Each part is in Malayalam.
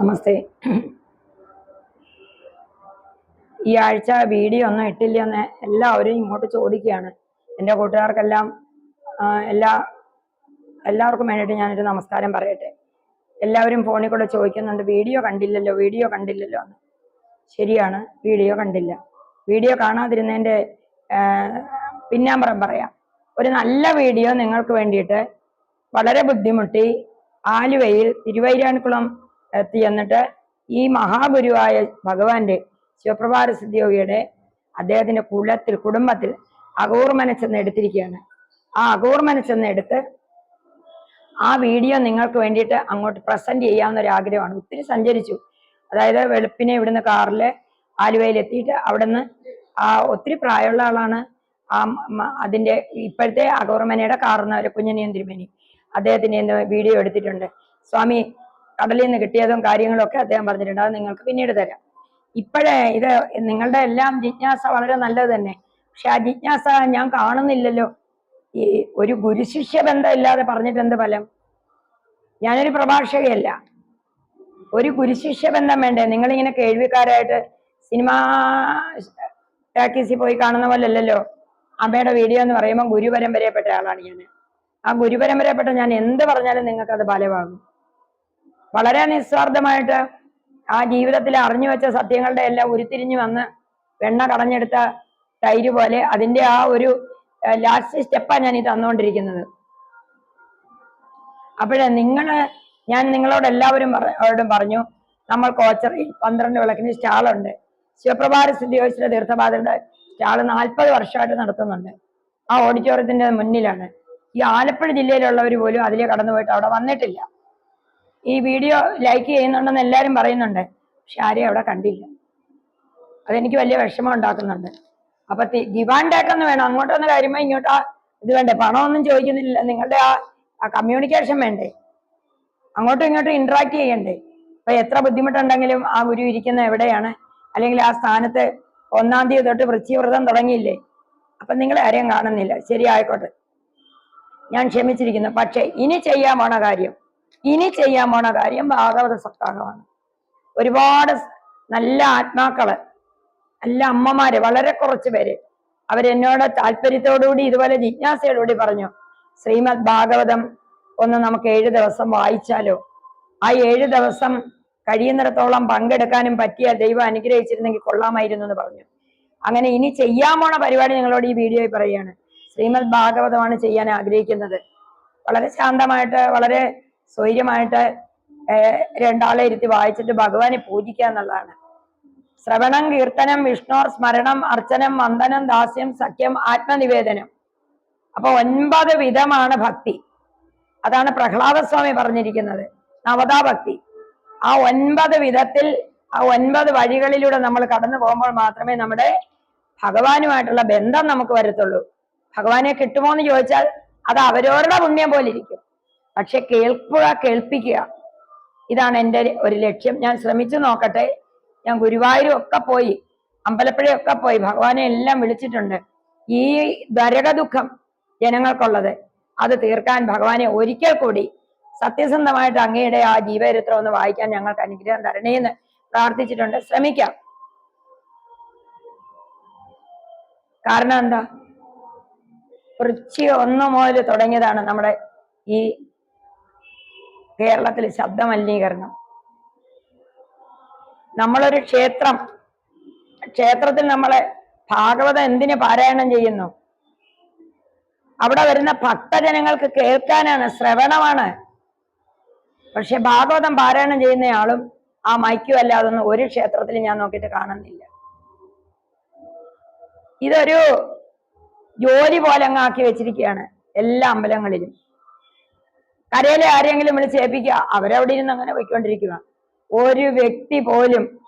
നമസ്തേ. ഈ ആഴ്ച വീഡിയോ ഒന്നും ഇട്ടില്ല എന്ന് എല്ലാവരും ഇങ്ങോട്ട് ചോദിക്കുകയാണ്. എന്റെ കൂട്ടുകാർക്കെല്ലാം എല്ലാ എല്ലാവർക്കും വേണ്ടിയിട്ട് ഞാനൊരു നമസ്കാരം പറയട്ടെ. എല്ലാവരും ഫോണിൽ കൂടെ ചോദിക്കുന്നുണ്ട് വീഡിയോ കണ്ടില്ലല്ലോ വീഡിയോ കണ്ടില്ലല്ലോ എന്ന്. ശരിയാണ് വീഡിയോ കണ്ടില്ല. വീഡിയോ കാണാതിരുന്നതിന്റെ പിന്നാമ്പറം പറയാം. ഒരു നല്ല വീഡിയോ നിങ്ങൾക്ക് വേണ്ടിയിട്ട് വളരെ ബുദ്ധിമുട്ടി ആലുവയിൽ തിരുവൈരാണിക്കുളം എത്തി. എന്നിട്ട് ഈ മഹാഗുരുവായ ഭഗവാന്റെ ശിവപ്രഭാര സിദ്ധിയോഗിയുടെ അദ്ദേഹത്തിന്റെ കുലത്തിൽ കുടുംബത്തിൽ അകൂർമനച്ചെന്ന് എടുത്തിരിക്കുകയാണ്. ആ അകൂർമനച്ചെന്ന് എടുത്ത് ആ വീഡിയോ നിങ്ങൾക്ക് വേണ്ടിയിട്ട് അങ്ങോട്ട് പ്രസന്റ് ചെയ്യാവുന്ന ഒരു ആഗ്രഹമാണ് ഒത്തിരി സഞ്ചരിച്ചു. അതായത് വെളുപ്പിനെ ഇവിടുന്ന് ആലുവയിൽ എത്തിയിട്ട് അവിടുന്ന് ആ ഒത്തിരി പ്രായമുള്ള ആളാണ് ആ അതിന്റെ ഇപ്പോഴത്തെ അഗൗർമനയുടെ കാറുന്നവര് കുഞ്ഞനിയൻ തിരുമേനി അദ്ദേഹത്തിന്റെ വീഡിയോ എടുത്തിട്ടുണ്ട്. സ്വാമി കടലിൽ നിന്ന് കിട്ടിയതും കാര്യങ്ങളൊക്കെ അദ്ദേഹം പറഞ്ഞിട്ടുണ്ട്. അത് നിങ്ങൾക്ക് പിന്നീട് തരാം. ഇപ്പോഴേ ഇത് നിങ്ങളുടെ എല്ലാം ജിജ്ഞാസ വളരെ നല്ലത് തന്നെ. പക്ഷെ ആ ജിജ്ഞാസ ഞാൻ കാണുന്നില്ലല്ലോ. ഈ ഒരു ഗുരുശിഷ്യ ബന്ധം ഇല്ലാതെ പറഞ്ഞിട്ട് എന്ത് ഫലം? ഞാനൊരു പ്രഭാഷകയല്ല. ഒരു ഗുരുശിഷ്യ ബന്ധം വേണ്ടേ? നിങ്ങളിങ്ങനെ കേൾവിക്കാരായിട്ട് സിനിമ ടാക്കീസിൽ പോയി കാണുന്ന പോലെ അല്ലല്ലോ അമ്മയുടെ വീഡിയോ എന്ന് പറയുമ്പോൾ ഗുരുപരമ്പരയപ്പെട്ട ആളാണ് ഞാൻ ആ ഗുരുപരമ്പരയപ്പെട്ട ഞാൻ എന്ത് പറഞ്ഞാലും നിങ്ങൾക്ക് അത് ഫലമാകും. വളരെ നിസ്വാർത്ഥമായിട്ട് ആ ജീവിതത്തിൽ അറിഞ്ഞു വെച്ച സത്യങ്ങളുടെ എല്ലാം ഉരുത്തിരിഞ്ഞു വന്ന് വെണ്ണ കടഞ്ഞെടുത്ത തൈര് പോലെ അതിന്റെ ആ ഒരു ലാസ്റ്റ് സ്റ്റെപ്പാണ് ഞാൻ ഈ തന്നുകൊണ്ടിരിക്കുന്നത്. അപ്പോഴേ നിങ്ങൾ ഞാൻ നിങ്ങളോട് എല്ലാവരും പറയോടും പറഞ്ഞു നമ്മൾ കോച്ചറിൽ പന്ത്രണ്ട് വിളക്കിന് സ്റ്റാളുണ്ട്. ശിവപ്രഭാത സ്ഥിതിയോചിച്ച തീർത്ഥപാതയുടെ സ്റ്റാൾ നാൽപ്പത് വർഷമായിട്ട് നടത്തുന്നുണ്ട്. ആ ഓഡിറ്റോറിയത്തിന്റെ മുന്നിലാണ്. ഈ ആലപ്പുഴ ജില്ലയിലുള്ളവർ പോലും അതിലേ കടന്നു പോയിട്ട് അവിടെ വന്നിട്ടില്ല. ഈ വീഡിയോ ലൈക്ക് ചെയ്യുന്നുണ്ടെന്ന് എല്ലാവരും പറയുന്നുണ്ട്. പക്ഷെ ആരെയും അവിടെ കണ്ടില്ല. അതെനിക്ക് വലിയ വിഷമം ഉണ്ടാക്കുന്നുണ്ട്. അപ്പൊ ഗിവാൻ ടേക്കെന്ന് വേണം. അങ്ങോട്ടൊന്ന് കാര്യമോ ഇങ്ങോട്ടാ ഇത് വേണ്ടേ? പണമൊന്നും ചോദിക്കുന്നില്ല. നിങ്ങളുടെ ആ ആ കമ്മ്യൂണിക്കേഷൻ വേണ്ടേ? അങ്ങോട്ടും ഇങ്ങോട്ടും ഇന്ററാക്ട് ചെയ്യണ്ടേ? അപ്പൊ എത്ര ബുദ്ധിമുട്ടുണ്ടെങ്കിലും ആ ഗുരു ഇരിക്കുന്ന എവിടെയാണ്? അല്ലെങ്കിൽ ആ സ്ഥാനത്ത് ഒന്നാം തീയതി തൊട്ട് വൃത്തിവ്രതം തുടങ്ങിയില്ലേ? അപ്പൊ നിങ്ങൾ ആരെയും കാണുന്നില്ല. ശരി ആയിക്കോട്ടെ ഞാൻ ക്ഷമിച്ചിരിക്കുന്നു. പക്ഷെ ഇനി ചെയ്യാൻ കാര്യം ഇനി ചെയ്യാൻ പോണ കാര്യം ഭാഗവത സപ്താഹമാണ്. ഒരുപാട് നല്ല ആത്മാക്കൾ നല്ല അമ്മമാര് വളരെ കുറച്ച് പേര് അവരെന്നോട് താല്പര്യത്തോടുകൂടി ഇതുപോലെ ജിജ്ഞാസയോടുകൂടി പറഞ്ഞു ശ്രീമദ് ഭാഗവതം ഒന്ന് നമുക്ക് ഏഴ് ദിവസം വായിച്ചാലോ? ആ ഏഴ് ദിവസം കഴിയുന്നിടത്തോളം പങ്കെടുക്കാനും പറ്റിയ ദൈവം അനുഗ്രഹിച്ചിരുന്നെങ്കിൽ കൊള്ളാമായിരുന്നു എന്ന് പറഞ്ഞു. അങ്ങനെ ഇനി ചെയ്യാൻ പോണ പരിപാടി നിങ്ങളോട് ഈ വീഡിയോയിൽ പറയുകയാണ്. ശ്രീമദ് ഭാഗവതമാണ് ചെയ്യാൻ ആഗ്രഹിക്കുന്നത്. വളരെ ശാന്തമായിട്ട് വളരെ സ്വൈര്യമായിട്ട് രണ്ടാളെ ഇരുത്തി വായിച്ചിട്ട് ഭഗവാനെ പൂജിക്കുക എന്നുള്ളതാണ്. ശ്രവണം കീർത്തനം വിഷ്ണോർ സ്മരണം അർച്ചനം വന്ദനം ദാസ്യം സഖ്യം ആത്മനിവേദനം. അപ്പൊ ഒൻപത് വിധമാണ് ഭക്തി. അതാണ് പ്രഹ്ലാദസ്വാമി പറഞ്ഞിരിക്കുന്നത്. നവതാ ഭക്തി ആ ഒൻപത് വിധത്തിൽ ആ ഒൻപത് വഴികളിലൂടെ നമ്മൾ കടന്നു പോകുമ്പോൾ മാത്രമേ നമ്മുടെ ഭഗവാനുമായിട്ടുള്ള ബന്ധം നമുക്ക് വരത്തുള്ളൂ. ഭഗവാനെ കിട്ടുമോ എന്ന് ചോദിച്ചാൽ അത് അവരവരുടെ പുണ്യം പോലെ ഇരിക്കും. പക്ഷെ കേൾക്കുക കേൾപ്പിക്കുക. ഇതാണ് എന്റെ ഒരു ലക്ഷ്യം. ഞാൻ ശ്രമിച്ചു നോക്കട്ടെ. ഞാൻ ഗുരുവായൂരും ഒക്കെ പോയി അമ്പലപ്പുഴയൊക്കെ പോയി ഭഗവാനെ എല്ലാം വിളിച്ചിട്ടുണ്ട്. ഈ ദരക ദുഃഖം ജനങ്ങൾക്കുള്ളത് അത് തീർക്കാൻ ഭഗവാനെ ഒരിക്കൽ കൂടി സത്യസന്ധമായിട്ട് അങ്ങയുടെ ആ ജീവചരിത്രം ഒന്ന് വായിക്കാൻ ഞങ്ങൾക്ക് അനുഗ്രഹം തരണേന്ന് പ്രാർത്ഥിച്ചിട്ടുണ്ട്. ശ്രമിക്കാം. കാരണം എന്താ? വൃശ്ചി ഒന്ന് മുതൽ തുടങ്ങിയതാണ് നമ്മുടെ ഈ കേരളത്തിൽ ശബ്ദമലിനീകരണം. നമ്മളൊരു ക്ഷേത്രം ക്ഷേത്രത്തിൽ നമ്മളെ ഭാഗവതം എന്തിനു പാരായണം ചെയ്യുന്നു? അവിടെ വരുന്ന ഭക്തജനങ്ങൾക്ക് കേൾക്കാനാണ് ശ്രവണമാണ്. പക്ഷെ ഭാഗവതം പാരായണം ചെയ്യുന്നയാളും ആ മൈക്കും അല്ലാതൊന്നും ഒരു ക്ഷേത്രത്തിൽ ഞാൻ നോക്കിയിട്ട് കാണുന്നില്ല. ഇതൊരു ജോലി പോലെ അങ്ങ് ആക്കി വെച്ചിരിക്കുകയാണ് എല്ലാ അമ്പലങ്ങളിലും. കരയിലെ ആരെങ്കിലും വിളിച്ച് ഏൽപ്പിക്കുക. അവരവിടെ ഇരുന്ന് അങ്ങനെ പോയിക്കൊണ്ടിരിക്കുക. ഒരു വ്യക്തി പോലും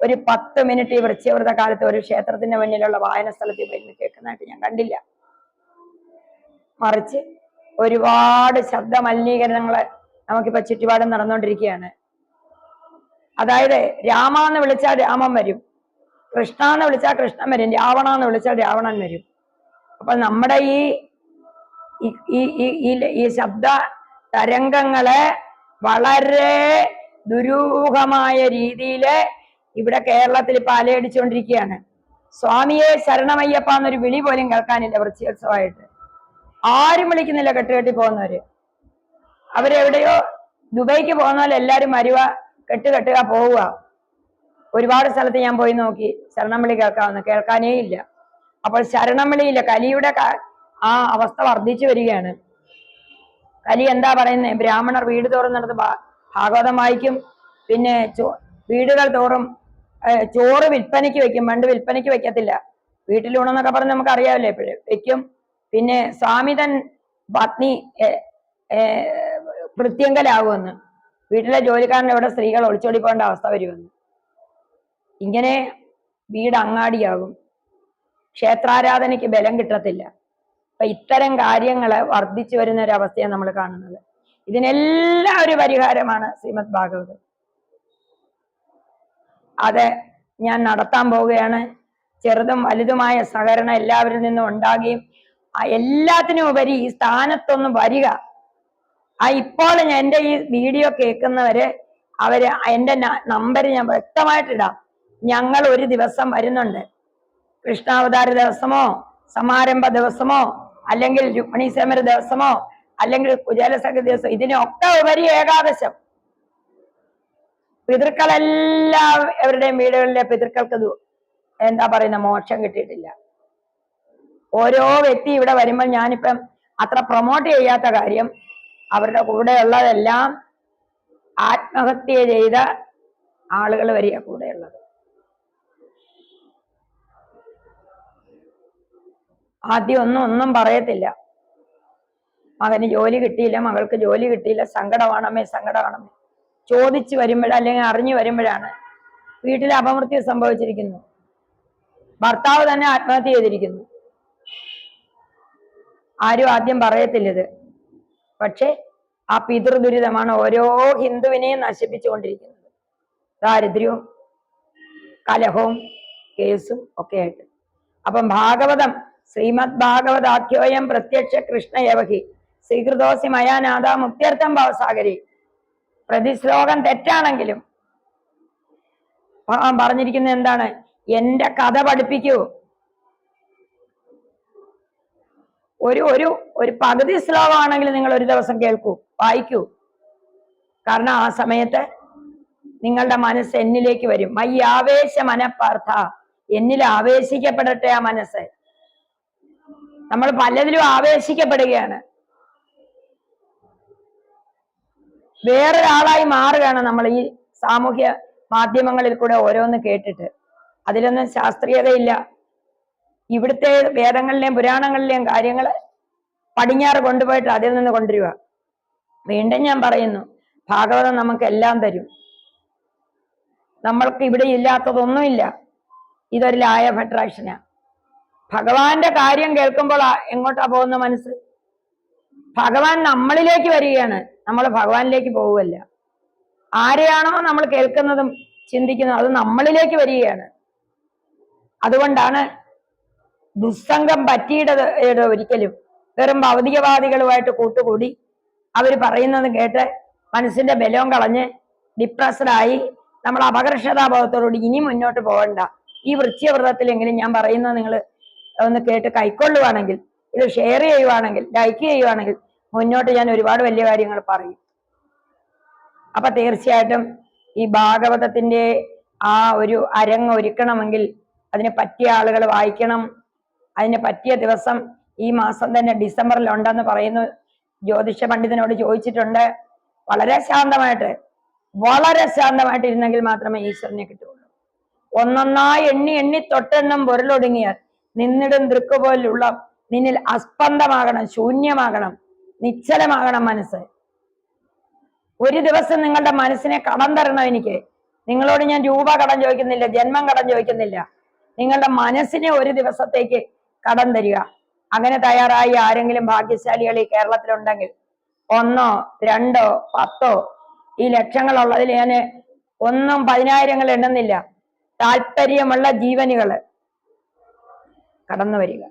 ഒരു പത്ത് മിനിറ്റ് ഈ വൃശ്ചിവ്രത കാലത്ത് ഒരു ക്ഷേത്രത്തിന്റെ മുന്നിലുള്ള വായന സ്ഥലത്തിൽ പോയി കേൾക്കുന്നതായിട്ട് ഞാൻ കണ്ടില്ല. മറിച്ച് ഒരുപാട് ശബ്ദ മലിനീകരണങ്ങൾ നമുക്കിപ്പോ ചുറ്റുപാടും നടന്നുകൊണ്ടിരിക്കുകയാണ് അതായത് രാമ എന്ന് വിളിച്ചാൽ രാമൻ വരും. കൃഷ്ണ എന്ന് വിളിച്ചാൽ കൃഷ്ണൻ വരും. രാവണ എന്ന് വിളിച്ചാൽ രാവണൻ വരും. അപ്പൊ നമ്മുടെ ഈ- ഈ ഈ ശബ്ദ തരംഗങ്ങളെ വളരെ ദുരൂഹമായ രീതിയിൽ ഇവിടെ കേരളത്തിൽ ഇപ്പൊ അലയടിച്ചുകൊണ്ടിരിക്കുകയാണ് സ്വാമിയെ ശരണമയ്യപ്പ എന്നൊരു വിളി പോലും കേൾക്കാനില്ല വൃത്തിയോത്സവമായിട്ട് ആരും വിളിക്കുന്നില്ല കെട്ടുകെട്ടി പോകുന്നവര്. അവരെവിടെയോ ദുബൈക്ക് പോകുന്ന പോലെ എല്ലാരും വരുക കെട്ട് കെട്ടുക പോവുക. ഒരുപാട് സ്ഥലത്ത് ഞാൻ പോയി നോക്കി ശരണം വിളി കേൾക്കാവുന്ന കേൾക്കാനേ ഇല്ല അപ്പോൾ ശരണം വിളിയില്ല കലിയുടെ ആ അവസ്ഥ വർദ്ധിച്ചു വരികയാണ്. കലി എന്താ പറയുന്നത് ബ്രാഹ്മണർ വീട് തോറും നടന്ന് ഭാഗവതം വായിക്കും. പിന്നെ വീടുകൾ തോറും ചോറ് വിൽപ്പനയ്ക്ക് വെക്കും. പണ്ട് വിൽപ്പനയ്ക്ക് വെക്കത്തില്ല. വീട്ടിലൂണെന്നൊക്കെ പറഞ്ഞ് നമുക്ക് അറിയാമല്ലോ എപ്പോഴും. വെക്കും. പിന്നെ സ്വാമിതൻ പത്നി കൃത്യങ്കലാകുമെന്ന് വീട്ടിലെ ജോലിക്കാരന്റെ ഇവിടെ സ്ത്രീകൾ ഒളിച്ചോടി പോകേണ്ട അവസ്ഥ വരുമെന്ന്. ഇങ്ങനെ വീട് അങ്ങാടിയാകും. ക്ഷേത്രാരാധനയ്ക്ക് ബലം കിട്ടത്തില്ല. അപ്പൊ ഇത്തരം കാര്യങ്ങൾ വർദ്ധിച്ചു വരുന്ന ഒരു അവസ്ഥയാണ് നമ്മൾ കാണുന്നത്. ഇതിനെല്ലാം ഒരു പരിഹാരമാണ് ശ്രീമദ് ഭാഗവത്. അത് ഞാൻ നടത്താൻ പോവുകയാണ്. ചെറുതും വലുതുമായ സഹകരണം എല്ലാവരിൽ നിന്നും ഉണ്ടാകുകയും എല്ലാത്തിനും ഉപരി ഈ സ്ഥാനത്തൊന്ന് വരിക. ആ ഇപ്പോൾ ഞാൻ എന്റെ ഈ വീഡിയോ കേൾക്കുന്നവര് അവർ എന്റെ നമ്പർ ഞാൻ വ്യക്തമായിട്ടിടാം ഞങ്ങൾ ഒരു ദിവസം വരുന്നുണ്ട്. കൃഷ്ണാവതാര ദിവസമോ സമാരംഭ ദിവസമോ അല്ലെങ്കിൽ രുക്മിണി സമര ദിവസമോ അല്ലെങ്കിൽ കുചേലസഖ ദിവസം ഇതിനൊക്കെ ഉപരി ഏകാദശം. പിതൃക്കളെല്ലാം എവരുടെയും വീടുകളിലെ പിതൃക്കൾക്ക് എന്താ പറയുന്ന മോക്ഷം കിട്ടിയിട്ടില്ല. ഓരോ വ്യക്തി ഇവിടെ വരുമ്പോൾ ഞാനിപ്പം അത്ര പ്രൊമോട്ട് ചെയ്യാത്ത കാര്യം അവരുടെ കൂടെ ഉള്ളതെല്ലാം ആത്മഹത്യ ചെയ്ത ആളുകൾ വരിക കൂടെയുള്ളത്. ആദ്യം ഒന്നും ഒന്നും പറയത്തില്ല. മകന് ജോലി കിട്ടിയില്ല മകൾക്ക് ജോലി കിട്ടിയില്ല സങ്കടമാണമേ സങ്കടമാണമേ ചോദിച്ചു വരുമ്പോഴ അല്ലെങ്കിൽ അറിഞ്ഞു വരുമ്പോഴാണ് വീട്ടിൽ അപമൃത്യു സംഭവിച്ചിരിക്കുന്നു. ഭർത്താവ് തന്നെ ആത്മഹത്യ ചെയ്തിരിക്കുന്നു. ആരും ആദ്യം പറയത്തില്ലത്. പക്ഷെ ആ പിതൃദുരിതമാണ് ഓരോ ഹിന്ദുവിനെയും നശിപ്പിച്ചുകൊണ്ടിരിക്കുന്നത്. ദാരിദ്ര്യവും കലഹവും കേസും ഒക്കെ ആയിട്ട്. അപ്പം ഭാഗവതം ശ്രീമദ് ഭാഗവതാഖ്യോയം പ്രത്യക്ഷ കൃഷ്ണ യവഹി. ശ്രീകൃതോസി മയാനാഥ മുക്തിയർത്ഥം ഭാവസാഗരി. പ്രതിശ്ലോകം തെറ്റാണെങ്കിലും പറഞ്ഞിരിക്കുന്നത് എന്താണ്? എന്റെ കഥ പഠിപ്പിക്കൂ. ഒരു ഒരു ഒരു പകുതി ശ്ലോകമാണെങ്കിൽ നിങ്ങൾ ഒരു ദിവസം കേൾക്കൂ വായിക്കൂ. കാരണം ആ സമയത്ത് നിങ്ങളുടെ മനസ്സ് എന്നിലേക്ക് വരും. മൈ ആവേശ മനപ്പാർത്ഥ എന്നിൽ ആവേശിക്കപ്പെടട്ടെ ആ മനസ്സ്. നമ്മൾ പലതിലും ആവേശിക്കപ്പെടുകയാണ്. വേറൊരാളായി മാറുകയാണ് നമ്മൾ ഈ സാമൂഹ്യ മാധ്യമങ്ങളിൽ കൂടെ ഓരോന്ന് കേട്ടിട്ട്. അതിലൊന്നും ശാസ്ത്രീയതയില്ല. ഇവിടുത്തെ വേദങ്ങളിലെയും പുരാണങ്ങളിലെയും കാര്യങ്ങൾ പടിഞ്ഞാറ് കൊണ്ടുപോയിട്ട് അതിൽ നിന്ന് കൊണ്ടുവരിക. വീണ്ടും ഞാൻ പറയുന്നു ഭാഗവതം നമുക്ക് എല്ലാം തരും. നമ്മൾക്ക് ഇവിടെ ഇല്ലാത്തതൊന്നുമില്ല. ഇതൊരു ലായ ഓഫ് അട്രാക്ഷനാ ഭഗവാന്റെ കാര്യം കേൾക്കുമ്പോൾ എങ്ങോട്ടാ പോകുന്ന മനസ്സ്? ഭഗവാൻ നമ്മളിലേക്ക് വരികയാണ്. നമ്മൾ ഭഗവാനിലേക്ക് പോവുകയല്ല. ആരെയാണോ നമ്മൾ കേൾക്കുന്നതും ചിന്തിക്കുന്നതും അത് നമ്മളിലേക്ക് വരികയാണ്. അതുകൊണ്ടാണ് ദുസ്സംഗം പറ്റിയിടത് ഒരിക്കലും. വെറും ഭൗതികവാദികളുമായിട്ട് കൂട്ടുകൂടി അവർ പറയുന്നത് കേട്ട് മനസ്സിന്റെ ബലവും കളഞ്ഞ് ഡിപ്രസ്ഡായി നമ്മൾ അപകർഷതാബോധത്തോടുകൂടി ഇനി മുന്നോട്ട് പോകണ്ട. ഈ വൃശ്ചികവ്രതത്തിലെങ്കിലും ഞാൻ പറയുന്നത് നിങ്ങൾ ഒന്ന് കേട്ട് കൈക്കൊള്ളുവാണെങ്കിൽ ഇത് ഷെയർ ചെയ്യുവാണെങ്കിൽ ലൈക്ക് ചെയ്യുവാണെങ്കിൽ മുന്നോട്ട് ഞാൻ ഒരുപാട് വലിയ കാര്യങ്ങൾ പറയും. അപ്പൊ തീർച്ചയായിട്ടും ഈ ഭാഗവതത്തിന്റെ ആ ഒരു അരങ്ങ് ഒരുക്കണമെങ്കിൽ അതിന് പറ്റിയ ആളുകൾ വായിക്കണം. അതിന് പറ്റിയ ദിവസം ഈ മാസം തന്നെ ഡിസംബറിൽ ഉണ്ടെന്ന് പറയുന്നു ജ്യോതിഷ പണ്ഡിതനോട് ചോദിച്ചിട്ടുണ്ട്. വളരെ ശാന്തമായിട്ട് വളരെ ശാന്തമായിട്ട് ഇരുന്നെങ്കിൽ മാത്രമേ ഈശ്വരനെ കിട്ടുള്ളൂ ഒന്നൊന്നായി എണ്ണി എണ്ണി തൊട്ടെണ്ണം പൊരുളൊടുങ്ങിയാൽ നിന്നിടും ദൃക്ക് പോലുള്ള നിന്നിൽ അസ്പന്ദമാകണം ശൂന്യമാകണം നിശ്ചലമാകണം മനസ്സ്. ഒരു ദിവസം നിങ്ങളുടെ മനസ്സിനെ കടം തരണം എനിക്ക്? നിങ്ങളോട് ഞാൻ രൂപ കടം ചോദിക്കുന്നില്ല ജന്മം കടം ചോദിക്കുന്നില്ല. നിങ്ങളുടെ മനസ്സിനെ ഒരു ദിവസത്തേക്ക് കടം തരിക. അങ്ങനെ തയ്യാറായി ആരെങ്കിലും ഭാഗ്യശാലികൾ ഈ കേരളത്തിലുണ്ടെങ്കിൽ ഒന്നോ രണ്ടോ പത്തോ ഈ ലക്ഷങ്ങളുള്ളതിൽ ഞാൻ ഒന്നും പതിനായിരങ്ങൾ എണ്ണുന്നില്ല. താല്പര്യമുള്ള ജീവനുകൾ കടന്നു വരിക.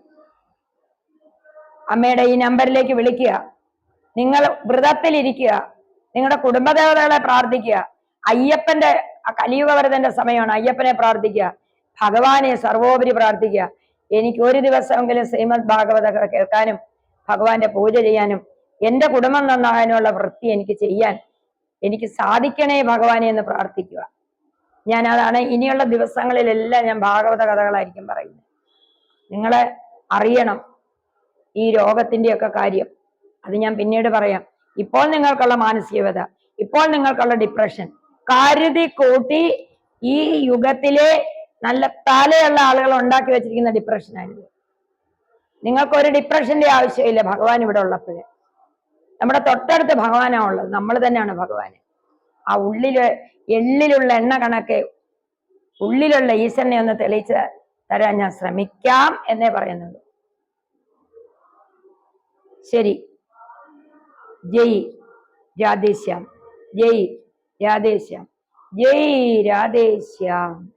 അമ്മയുടെ ഈ നമ്പറിലേക്ക് വിളിക്കുക. നിങ്ങൾ വ്രതത്തിലിരിക്കുക. നിങ്ങളുടെ കുടുംബദേവതകളെ പ്രാർത്ഥിക്കുക. അയ്യപ്പന്റെ കലിയുഗവരതന്റെ സമയമാണ് അയ്യപ്പനെ പ്രാർത്ഥിക്കുക. ഭഗവാനെ സർവോപരി പ്രാർത്ഥിക്കുക. എനിക്ക് ഒരു ദിവസമെങ്കിലും ശ്രീമദ് ഭാഗവത കേൾക്കാനും ഭഗവാന്റെ പൂജ ചെയ്യാനും എന്റെ കുടുംബം നന്നാകാനുള്ള വൃത്തി എനിക്ക് ചെയ്യാൻ എനിക്ക് സാധിക്കണേ ഭഗവാനെ എന്ന് പ്രാർത്ഥിക്കുക. ഞാൻ അതാണ് ഇനിയുള്ള ദിവസങ്ങളിലെല്ലാം ഞാൻ ഭാഗവത കഥകളായിരിക്കും പറയുന്നത്. നിങ്ങളെ അറിയണം ഈ രോഗത്തിന്റെയൊക്കെ കാര്യം. അത് ഞാൻ പിന്നീട് പറയാം. ഇപ്പോൾ നിങ്ങൾക്കുള്ള മാനസികത ഇപ്പോൾ നിങ്ങൾക്കുള്ള ഡിപ്രഷൻ. കരുതി കൂട്ടി ഈ യുഗത്തിലെ നല്ല തലയുള്ള ആളുകൾ ഉണ്ടാക്കി വെച്ചിരിക്കുന്ന ഡിപ്രഷനാണിത് നിങ്ങൾക്ക് ഒരു ഡിപ്രഷന്റെ ആവശ്യമില്ല ഭഗവാൻ ഇവിടെ ഉള്ളപ്പോഴേ. നമ്മുടെ തൊട്ടടുത്ത് ഭഗവാനാണ് ഉള്ളത്. നമ്മൾ തന്നെയാണ് ഭഗവാൻ. ആ ഉള്ളിൽ എള്ളിലുള്ള എണ്ണ കണക്ക് ഉള്ളിലുള്ള ഈശ്വരനെ ഒന്ന് തെളിയിച്ച് തരാൻ ഞാൻ ശ്രമിക്കാം എന്നേ പറയുന്നുള്ളൂ. ശരി. ജയ് രാധേശ്യാം. ജയ് രാധേശ്യാം. ജയ് രാധേശ്യാം.